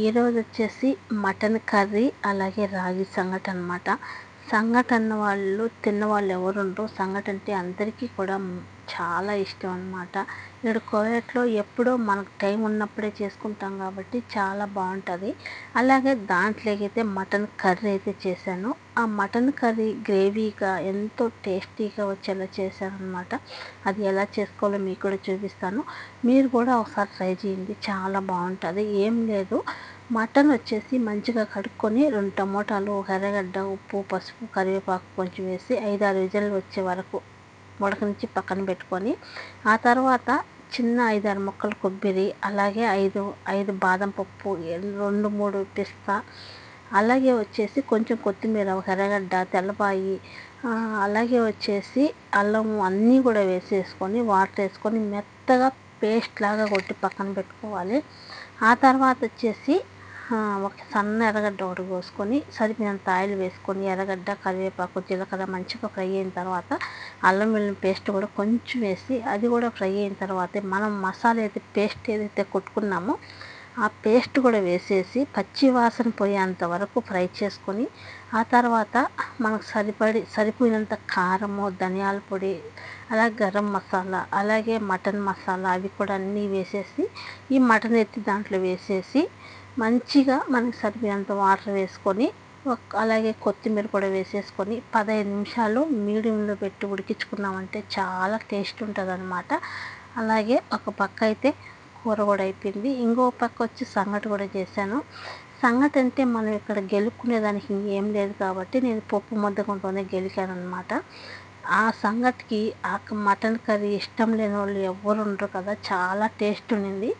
ఈరోజు వచ్చేసి mutton curry అలాగే రాగి సంగటి అనమాట సంగటి అన్న వాళ్ళు తిన్న వాళ్ళు ఎవరుండరు సంగటి అంటే అందరికీ కూడా చాలా ఇష్టం అనమాట ఇక్కడ కోయట్లో ఎప్పుడో మనకు టైం ఉన్నప్పుడే చేసుకుంటాం కాబట్టి చాలా బాగుంటుంది అలాగే దాంట్లోకైతే అయితే మటన్ కర్రీ అయితే చేశాను. ఆ మటన్ కర్రీ గ్రేవీగా ఎంతో టేస్టీగా వచ్చేలా చేశాను అనమాట అది ఎలా చేసుకోవాలో మీకు కూడా చూపిస్తాను. మీరు కూడా ఒకసారి ట్రై చేయండి. చాలా బాగుంటుంది ఏం లేదు. మటన్ వచ్చేసి మంచిగా కడుక్కొని రెండు టమోటాలు ఒక ఎర్రగడ్డ ఉప్పు పసుపు కరివేపాకు కొంచెం వేసి ఐదారు విజన్లు వచ్చే వరకు ఉడకనిచ్చి పక్కన పెట్టుకొని ఆ తర్వాత చిన్న ఐదారు ముక్కలు కొబ్బరి అలాగే ఐదు ఐదు బాదం పప్పు రెండు మూడు పిస్తా అలాగే వచ్చేసి కొంచెం కొత్తిమీర ఒక ఎర్రగడ్డ తెల్లపాయి అలాగే వచ్చేసి అల్లం అన్నీ కూడా వేసేసుకొని వాటర్ వేసుకొని మెత్తగా పేస్ట్ లాగా కొట్టి పక్కన పెట్టుకోవాలి. ఆ తర్వాత వచ్చేసి ఒక సన్న ఎర్రగడ్డ ఒకటి కోసుకొని సరిపోయినంత ఆయిల్ వేసుకొని ఎర్రగడ్డ కరివేపాకు జీలకర్ర మంచిగా ఫ్రై అయిన తర్వాత అల్లం వెల్లుల్లి పేస్ట్ కూడా కొంచెం వేసి అది కూడా ఫ్రై అయిన తర్వాత మనం మసాలా అయితే పేస్ట్ ఏదైతే కొట్టుకున్నామో ఆ పేస్ట్ కూడా వేసేసి పచ్చి వాసన పోయేంత వరకు ఫ్రై చేసుకొని ఆ తర్వాత మనకు సరిపడి సరిపోయినంత కారము ధనియాల పొడి అలాగే గరం మసాలా అలాగే మటన్ మసాలా అవి కూడా అన్నీ వేసేసి ఈ మటన్ ఎత్తి దాంట్లో వేసేసి మంచిగా మనకు సరిపోయేంత వాటర్ వేసుకొని అలాగే కొత్తిమీర కూడా వేసేసుకొని పదహైదు నిమిషాలు మీడియంలో పెట్టి ఉడికించుకున్నామంటే చాలా టేస్ట్ ఉంటుంది అనమాట అలాగే ఒక పక్క అయితే కూర కూడా అయిపోయింది. ఇంకో పక్క వచ్చి సంగటి కూడా చేశాను. సంగటి అంటే మనం ఇక్కడ గెలుక్కునే దానికి ఏం లేదు కాబట్టి నేను పప్పు ముద్దకుంటూనే గెలికాను అనమాట ఆ సంగతికి ఆ మటన్ కర్రీ ఇష్టం లేని వాళ్ళు ఎవరు ఉండరు కదా. చాలా టేస్ట్ ఉండింది.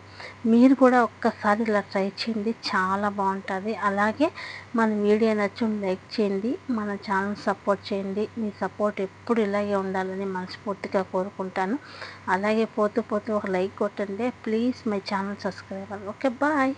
మీరు కూడా ఒక్కసారి ఇలా ట్రై చేయండి. చాలా బాగుంటుంది. అలాగే మన వీడియో నచ్చిన లైక్ చేయండి. మన ఛానల్ సపోర్ట్ చేయండి. మీ సపోర్ట్ ఎప్పుడు ఇలాగే ఉండాలని మనస్ఫూర్తిగా కోరుకుంటాను. అలాగే పోతూ పోతూ ఒక లైక్ కొట్టండి. Please my channel subscriber. Okay bye.